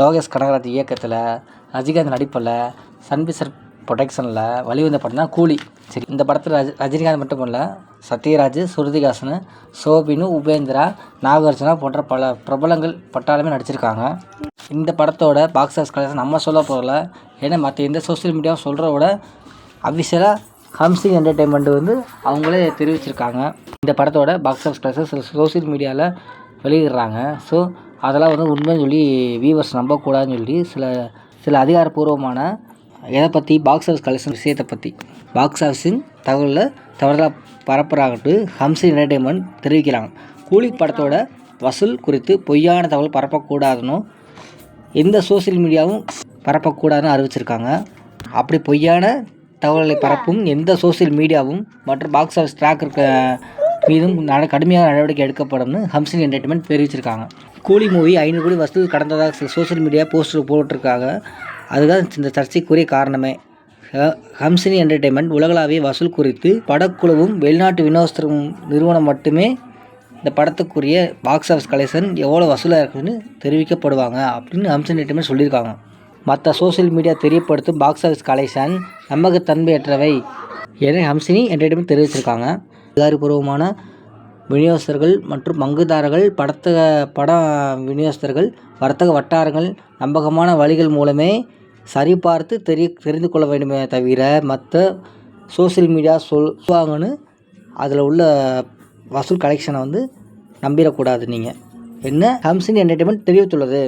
லோகேஷ் கனகராஜ் இயக்கத்தில் ரஜினிகாந்த் நடிப்பில் Sun picture ப்ரொடக்ஷனில் வெளிவந்த படம் தான் கூலி. சரி இந்த படத்தில் ரஜ் ரஜினிகாந்த் மட்டும் இல்லை சத்யராஜ் ஸ்ருதிஹாசன் சோபினு உபேந்திரா நாகார்ஜுனா போன்ற பல பிரபலங்கள் பட்டாலுமே நடிச்சிருக்காங்க. இந்த படத்தோட பாக்ஸ் ஆஃபீஸ் கலெக்ஷன் நம்ம சொல்ல போகல ஏன்னா மற்ற எந்த சோஷியல் மீடியாவும் சொல்கிறத விட அஃபிஷியலாக ஹம்சிங் என்டர்டெயின்மெண்ட் வந்து அவங்களே தெரிவிச்சிருக்காங்க. இந்த படத்தோட box office collection social social மீடியாவில் வெளியிடுறாங்க. ஸோ அதெல்லாம் வந்து உண்மைன்னு சொல்லி வியூவர்ஸ் நம்பக்கூடாதுன்னு சொல்லி சில சில அதிகாரப்பூர்வமான எதை பற்றி பாக்ஸ் ஆஃபீஸ் கலெக்ஷன் விஷயத்தை பற்றி பாக்ஸ் ஆஃபீஸின் தகவலில் தவறுதலாக பரப்புறாங்கட்டு ஹம்சி என்டர்டைன்மெண்ட் தெரிவிக்கிறாங்க. கூலி படத்தோட வசூல் குறித்து பொய்யான தகவல் பரப்பக்கூடாதுன்னு எந்த சோஷியல் மீடியாவும் பரப்பக்கூடாதுன்னு அறிவிச்சிருக்காங்க. அப்படி பொய்யான தகவல்களை பரப்பும் எந்த சோஷியல் மீடியாவும் மற்றும் பாக்ஸ் ஆஃபீஸ் ட்ராக் இருக்க மீதும் நட கடுமையான நடவடிக்கை எடுக்கப்படும்னு ஹம்சின் என்டர்டைன்மெண்ட் தெரிவிச்சிருக்காங்க. கூலி மூவி ஐநூறு கோடி வசூல் கடந்ததாக சோசியல் சோஷியல் மீடியா போஸ்டர் போட்டிருக்காங்க. அதுதான் இந்த சர்ச்சைக்குரிய காரணமே. ஹம்சினி என்டர்டைன்மெண்ட் உலகளாவிய வசூல் குறித்து படக்குழுவும் வெளிநாட்டு வினோஸ்தரும் நிறுவனம் மட்டுமே இந்த படத்துக்குரிய பாக்ஸ் ஆஃபீஸ் கலெக்ஷன் எவ்வளோ வசூலாக இருக்குதுன்னு தெரிவிக்கப்படுவாங்க அப்படின்னு ஹம்சன் என்டர்டைன்மெண்ட் சொல்லியிருக்காங்க. மற்ற சோஷியல் மீடியா தெரியப்படுத்தும் பாக்ஸ் ஆஃபீஸ் கலெக்ஷன் நம்பகத்தன்மையற்றவை என ஹம்சினி என்டர்டைன்மெண்ட் தெரிவிச்சிருக்காங்க. அதிகாரப்பூர்வமான விநியோகஸ்தர்கள் மற்றும் பங்குதாரர்கள் படத்த பட விநியோகஸ்தர்கள் வர்த்தக வட்டாரங்கள் நம்பகமான வழிகள் மூலமே சரிபார்த்து தெரிய தெரிந்து கொள்ள வேண்டுமே தவிர மற்ற சோஷியல் மீடியா சொல்லுவாங்கன்னு அதில் உள்ள வசூல் கலெக்ஷனை வந்து நம்பிடக்கூடாது நீங்கள் என்ன? ஹம்சின் என்டர்டைன்மெண்ட் தெரிவித்துள்ளது.